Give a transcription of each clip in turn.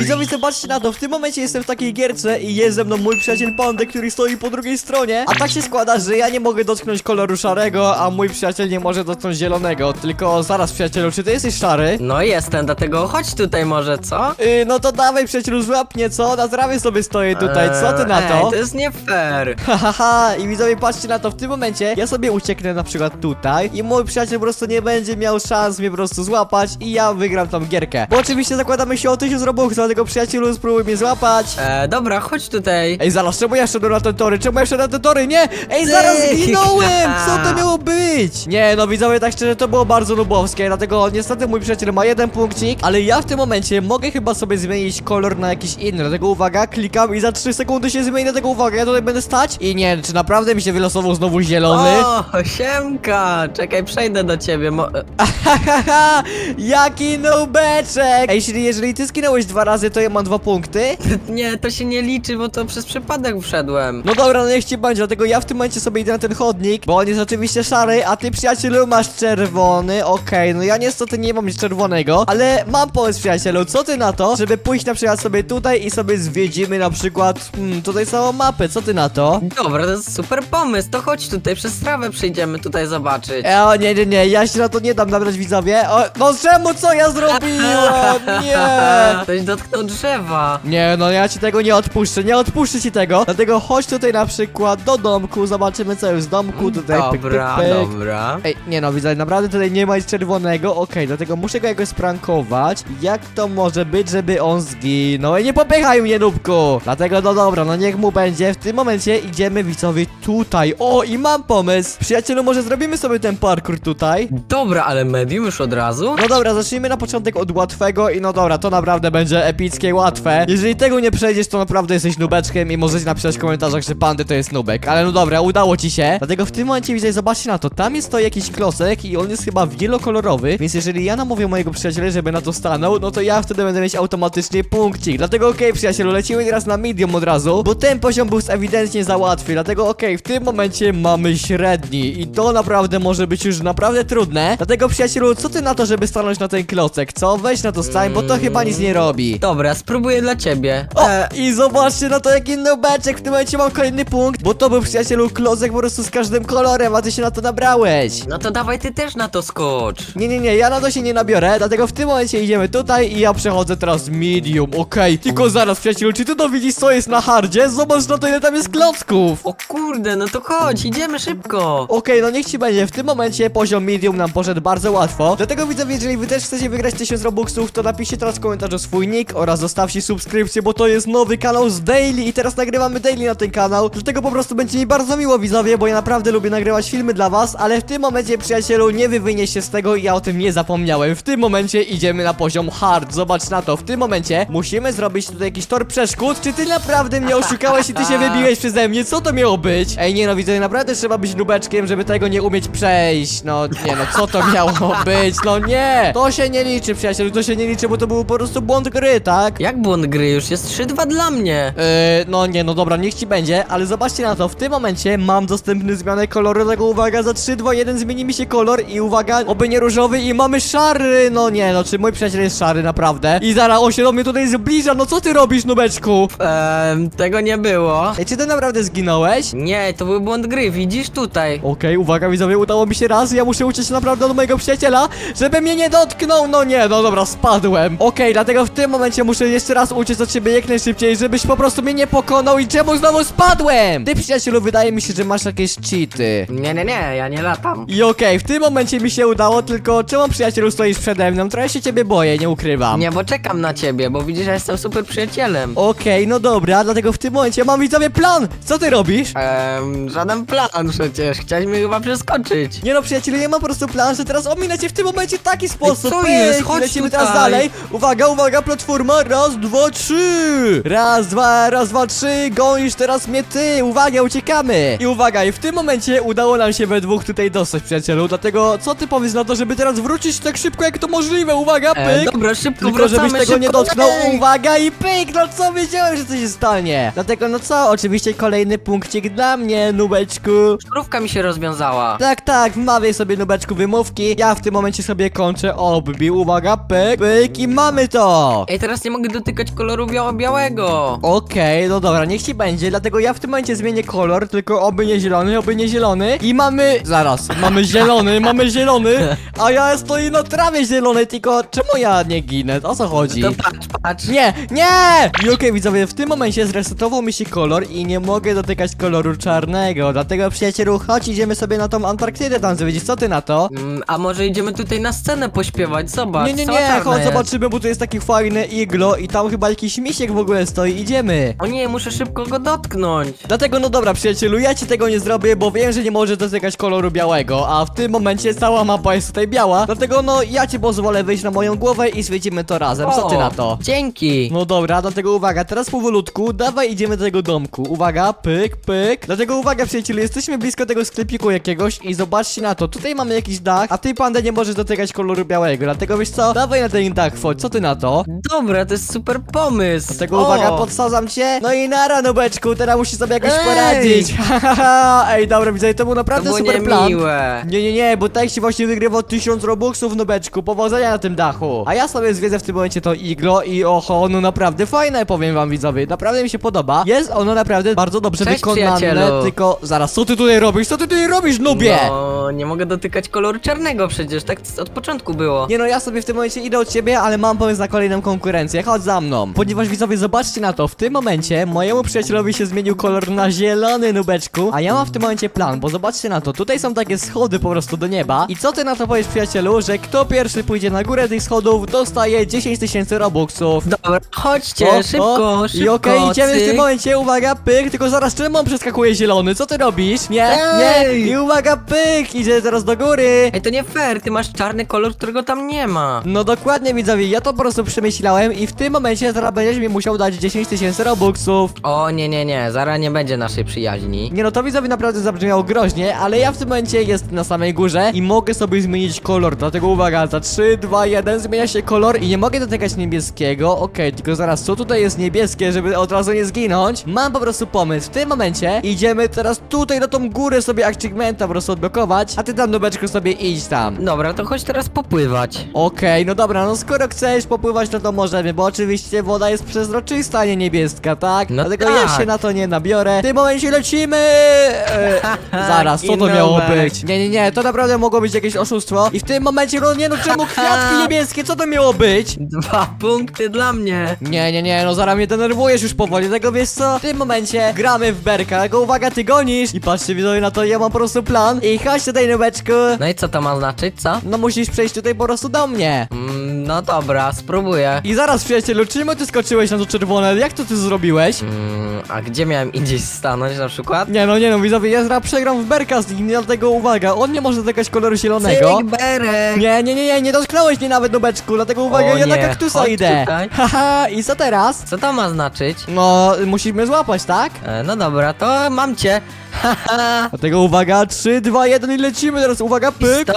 Widzowie, zobaczcie na to, w tym momencie jestem w takiej gierce i jest ze mną mój przyjaciel Pandy, który stoi po drugiej stronie. A tak się składa, że ja nie mogę dotknąć koloru szarego, a mój przyjaciel nie może dotknąć zielonego. Tylko zaraz, przyjacielu, czy ty jesteś szary? No jestem, dlatego chodź tutaj może, co? Yy, no to dawaj, przyjacielu, złap mnie, co? Na trawie sobie stoję tutaj, co ty na to? Ej, to jest nie fair. Hahaha, i widzowie, patrzcie na to, w tym momencie ja sobie ucieknę na przykład tutaj i mój przyjaciel po prostu nie będzie miał szans mnie po prostu złapać i ja wygram tą gierkę. Bo oczywiście zakładamy się o 1000 robux, dlatego przyjacielu spróbuj mnie złapać. E, dobra, chodź tutaj. Ej, zaraz, czemu ja szedłem na te tory? Czemu ja szedłem na te tory? Nie! Ej, zaraz Ty! zginąłem! Co to miało być? Nie, no widzowie, tak szczerze, to było bardzo nubowskie, dlatego niestety mój przyjaciel ma jeden punkcik, ale ja w tym momencie mogę chyba sobie zmienić kolor na jakiś inny, dlatego uwaga, klikam i za 3 sekundy się zmieni, dlatego uwaga, ja tutaj będę stać i nie, czy naprawdę mi się wylosował znowu zielony? O, siemka! Czekaj, przejdę do ciebie. Mo Hahaha, jaki nubeczek! Ej, czyli jeżeli ty skinąłeś dwa razy, to ja mam dwa punkty? nie, to się nie liczy, bo to przez przypadek wszedłem. No dobra, no niech ci będzie, dlatego ja w tym momencie sobie idę na ten chodnik, bo on jest oczywiście szary, a ty przyjacielu masz czerwony, okej, no ja niestety nie mam nic czerwonego, ale mam pomysł przyjacielu, co ty na to, żeby pójść na przykład sobie tutaj i sobie zwiedzimy na przykład, hmm, tutaj całą mapę, co ty na to? Dobra, to jest super pomysł, to chodź tutaj, przez trawę przyjdziemy tutaj zobaczyć. E, o nie, nie, nie, ja się na to nie dam nabrać widzowie, o, no czemu, co ja zrobiłem, nie! Ktoś dotknął drzewa. Nie, no ja ci tego nie odpuszczę, nie odpuszczę ci tego. Dlatego chodź tutaj na przykład do domku, zobaczymy co jest w domku, tutaj pyk, pyk, Dobra, pyk. dobra. Ej, nie no, widzę, naprawdę tutaj nie ma nic czerwonego, okej, dlatego muszę go jakoś sprankować. Jak to może być, żeby on zginął? Ej, nie popychaj mnie, nubku! Dlatego, no dobra, no niech mu będzie. W tym momencie idziemy, widzowie, tutaj. O, i mam pomysł! Przyjacielu, może zrobimy sobie ten parkour tutaj? Dobra, ale medium już od razu? No dobra, zacznijmy na początek od łatwego i no dobra, to naprawdę będzie epickie łatwe. Jeżeli tego nie przejdziesz, to naprawdę jesteś nubeczkiem i możecie napisać w komentarzach, że pandy to jest nubek. Ale no dobra, udało ci się. Dlatego w tym momencie widzę, zobaczcie na to, tam jest to jakiś klocek i on jest chyba wielokolorowy, więc jeżeli ja namówię mojego przyjaciela, żeby na to stanął, no to ja wtedy będę mieć automatycznie punkcik. Dlatego okej, przyjacielu, lecimy teraz na medium od razu, bo ten poziom był ewidentnie za łatwy. Dlatego okej, w tym momencie mamy średni i to naprawdę może być już naprawdę trudne. Dlatego przyjacielu, co ty na to, żeby stanąć na ten klocek, co? Weź na to stań, bo to chyba nic nie robi. Dobra, spróbuję dla ciebie. O! E, I zobaczcie na to jaki nubeczek W tym momencie mam kolejny punkt Bo to był przyjacielu klocek po prostu z każdym kolorem A ty się na to nabrałeś no to dawaj ty też na to skocz. nie, nie, nie, ja na to się nie nabiorę, dlatego w tym momencie idziemy tutaj i ja przechodzę teraz medium, okej Tylko zaraz przyjacielu, czy ty to widzisz co jest na hardzie? Zobacz na to ile tam jest klocków O kurde, no to chodź, idziemy szybko. Okej, no niech ci będzie, w tym momencie poziom medium nam poszedł bardzo łatwo Dlatego widzowie, jeżeli wy też chcecie wygrać 1000 robuxów, to napiszcie teraz w komentarzu swój nick oraz zostawcie subskrypcję, bo to jest nowy kanał z daily i teraz nagrywamy daily na ten kanał Dlatego po prostu będzie mi bardzo miło widzowie, bo ja naprawdę lubię nagrywać filmy dla was Ale w tym momencie przyjacielu nie wywynie się z tego i ja o tym nie zapomniałem W tym momencie idziemy na poziom hard, zobacz na to W tym momencie musimy zrobić tutaj jakiś tor przeszkód Czy ty naprawdę mnie oszukałeś i ty się wybiłeś przeze mnie? Co to miało być? Ej nie no widzowie, naprawdę trzeba być nubeczkiem, żeby tego nie umieć przejść No nie no, co to miało być? No nie! To się nie liczy przyjacielu, to się nie liczy, bo to był po prostu błąd gry, tak? Jak błąd gry? Już jest 3-2 dla mnie. Yy, no nie, no dobra, niech ci będzie, ale zobaczcie na to, w tym momencie mam dostępny zmianę koloru, tego uwaga, za 3, 2, 1 zmieni mi się kolor i uwaga, oby nie różowy i mamy szary, no nie, no czy mój przyjaciel jest szary, naprawdę? I zaraz on się do mnie tutaj zbliża, no co ty robisz, nubeczku? Ehm, tego nie było. Ej, czy ty naprawdę zginąłeś? Nie, to był błąd gry, widzisz tutaj. Okej, uwaga widzowie, udało mi się raz, ja muszę uciec naprawdę do mojego przyjaciela, żeby mnie nie dotknął, no nie, no dobra, spadłem. Okej, dlatego w tym momencie muszę jeszcze raz uciec od ciebie jak najszybciej, żebyś po prostu mnie nie pokonał i czemu znowu spadłem? Ty przyjacielu, wydaje mi się, że masz jakieś cheaty. Nie, nie, nie, ja nie latam. I okej, w tym momencie mi się udało, tylko czemu przyjacielu stoisz przede mną? Trochę się ciebie boję, nie ukrywam. Nie, bo czekam na ciebie, bo widzisz, że jestem super przyjacielem. Okej, no dobra, dlatego w tym momencie mam widzowie plan! Co ty robisz? Ehm, żaden plan przecież, chciałeś mnie chyba przeskoczyć. Nie no przyjacielu, ja mam po prostu plan, że teraz ominę cię w tym momencie w taki sposób. co Pyk, jest? Chodź lecimy tutaj. teraz dalej. Uwaga, uwaga, raz, dwa, trzy. Raz, dwa, raz, dwa, trzy. Gonisz teraz mnie ty. Uwaga, uciekamy. I uwaga, i w tym momencie udało nam się we dwóch tutaj dostać, przyjacielu. Dlatego co ty powiesz na to, żeby teraz wrócić tak szybko jak to możliwe? Uwaga, pyk. E, dobra, szybko Tylko wracamy, żebyś tego nie dotknął, ej! uwaga i pyk, no co wiedziałem, że coś się stanie Dlatego no co, oczywiście kolejny punkcik dla mnie, nubeczku Szturówka mi się rozwiązała. Tak, tak, wmawiaj sobie nubeczku wymówki Ja w tym momencie sobie kończę obbi, uwaga, pyk, pyk i mamy to Ej, teraz teraz nie mogę dotykać koloru biało białego. Okej, no dobra, niech ci będzie, dlatego ja w tym momencie zmienię kolor, tylko oby nie zielony, oby nie zielony i mamy, zaraz, mamy zielony, mamy zielony, a ja stoję na trawie zielonej, tylko czemu ja nie ginę, o co chodzi? To patrz, patrz. Nie, nie! I okej widzowie, w tym momencie zresetował mi się kolor i nie mogę dotykać koloru czarnego, dlatego przyjacielu, chodź idziemy sobie na tą Antarktydę tam zwiedzić, co ty na to? Mm, a może idziemy tutaj na scenę pośpiewać? Zobacz, Nie, nie, cała nie, czarna chodź jest. zobaczymy, bo tu jest takie fajne iglo i tam chyba jakiś misiek w ogóle stoi, idziemy. O nie, muszę szybko go dotknąć. Dlatego no dobra przyjacielu, ja ci tego nie zrobię, bo wiem, że nie możesz dotykać koloru białego, a w tym momencie cała mapa jest tutaj biała, dlatego no ja ci pozwolę wyjść na moją głowę i świecimy to razem, co ty na to? Dzięki. No dobra, dlatego uwaga, teraz powolutku, dawaj idziemy do tego domku. Uwaga, pyk, pyk. Dlatego uwaga, przyjaciele, jesteśmy blisko tego sklepiku jakiegoś i zobaczcie na to. Tutaj mamy jakiś dach, a ty, panda, nie możesz dotykać koloru białego. Dlatego wiesz co? Dawaj na ten dach, wchodź, co ty na to? Dobra, to jest super pomysł. Dlatego O, uwaga, podsadzam cię. No i nara, nubeczku, teraz musisz sobie jakoś Ej! poradzić. Ej, dobra, widzę, to był To naprawdę było super plan. niemiłe. Nie, nie, nie, bo tak się właśnie wygrywa 1000 robuxów, nubeczku, powodzenia na tym dachu. A ja sobie zwiedzę w tym momencie to iglo i oho, no naprawdę fajne, powiem wam widzowie, naprawdę mi się podoba. Jest ono naprawdę bardzo dobrze Cześć, wykonane, przyjacielu. tylko zaraz, co ty tutaj robisz, co ty tutaj robisz, nubie? No, nie mogę dotykać koloru czarnego przecież, tak od początku było. Nie no, ja sobie w tym momencie idę od ciebie, ale mam pomysł na kolejną konkurencję. Chodź za mną. Ponieważ widzowie, zobaczcie na to, w tym momencie mojemu przyjacielowi się zmienił kolor na zielony nubeczku, a ja mam w tym momencie plan, bo zobaczcie na to, tutaj są takie schody po prostu do nieba. I co ty na to powiesz przyjacielu, że kto pierwszy pójdzie na górę tych schodów, dostaje 10 tysięcy robuxów. Dobra, chodźcie, O, szybko, o. szybko. I okej, idziemy w cyk. tym momencie, uwaga, pyk, tylko zaraz czemu on przeskakuje zielony? Co ty robisz? Nie, Ej! nie, i uwaga, pyk, idzie teraz do góry. Ej, to nie fair, ty masz czarny kolor, którego tam nie ma. No dokładnie widzowie, ja to po prostu przemyślałem i w tym momencie zaraz będziesz mi musiał dać 10 tysięcy robuxów. O, nie, nie, nie, zaraz nie będzie naszej przyjaźni. Nie no, to widzowie naprawdę zabrzmiało groźnie, ale ja w tym momencie jest na samej górze i mogę sobie zmienić kolor, dlatego uwaga, za 3, 2, 1 zmienia się kolor i nie mogę dotykać niebieskiego, okej, tylko zaraz, co tutaj jest niebieskie, żeby od razu nie zginąć? Mam po prostu pomysł, w tym momencie idziemy teraz tutaj na tą górę sobie achievementa po prostu odblokować, a ty tam nubeczku sobie idź tam. Dobra, to chodź teraz popływać. Okej, no dobra, no skoro chcesz popływać, no to bo oczywiście woda jest przezroczysta, a nie niebieska, tak? No Dlatego ja tak. się na to nie nabiorę. W tym momencie lecimy! E, zaraz, co to miało być? Nie, nie, nie, to naprawdę mogło być jakieś oszustwo. I w tym momencie, no nie no, czemu kwiatki niebieskie, co to miało być? Dwa punkty dla mnie. Nie, nie, nie, no zaraz mnie denerwujesz już powoli, dlatego wiesz co? W tym momencie gramy w berka, tylko uwaga, ty gonisz! I patrzcie widzowie na to, ja mam po prostu plan. I chodź tutaj, nubeczku. No i co to ma znaczyć, co? No musisz przejść tutaj po prostu do mnie. Mm, no dobra, spróbuję. I zaraz przyjacielu, czemu ty skoczyłeś na to czerwone? Jak to ty zrobiłeś? Mm, a gdzie miałem indziej stanąć na przykład? Nie no, nie no, widzowie, ja zaraz przegram w berka z nim, dlatego uwaga, on nie może dotykać koloru zielonego. Cyk, berek! Nie, nie, nie, nie, nie dotknąłeś mnie nawet do beczku, dlatego uwaga, O ja na nie, kaktusa chodź idę. tutaj. Haha, i co teraz? Co to ma znaczyć? No, musimy złapać, tak? E, no dobra, to mam cię. Dlatego uwaga, 3, 2, 1 i lecimy teraz, uwaga, pyk.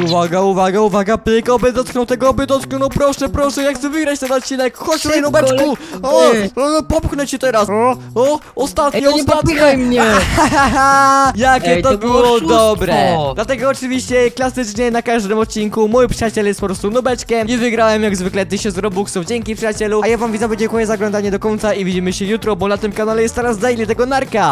I uwaga, uwaga, uwaga, pyk, oby dotknął tego, oby dotknął, no proszę, proszę, ja chcę wygrać ten odcinek, chodź tutaj, Szybko, nubeczku, o, o, popchnę cię teraz, o, o, ostatnie, Ej, no nie ostatnie, popychaj mnie. Jakie Ej, to, to było było oszustwo. dobre! Dlatego oczywiście klasycznie na każdym odcinku mój przyjaciel jest po prostu nubeczkiem i wygrałem jak zwykle 1000 robuxów. Dzięki przyjacielu, a ja wam widzowie dziękuję za oglądanie do końca i widzimy się jutro, bo na tym kanale jest teraz daily tego narka!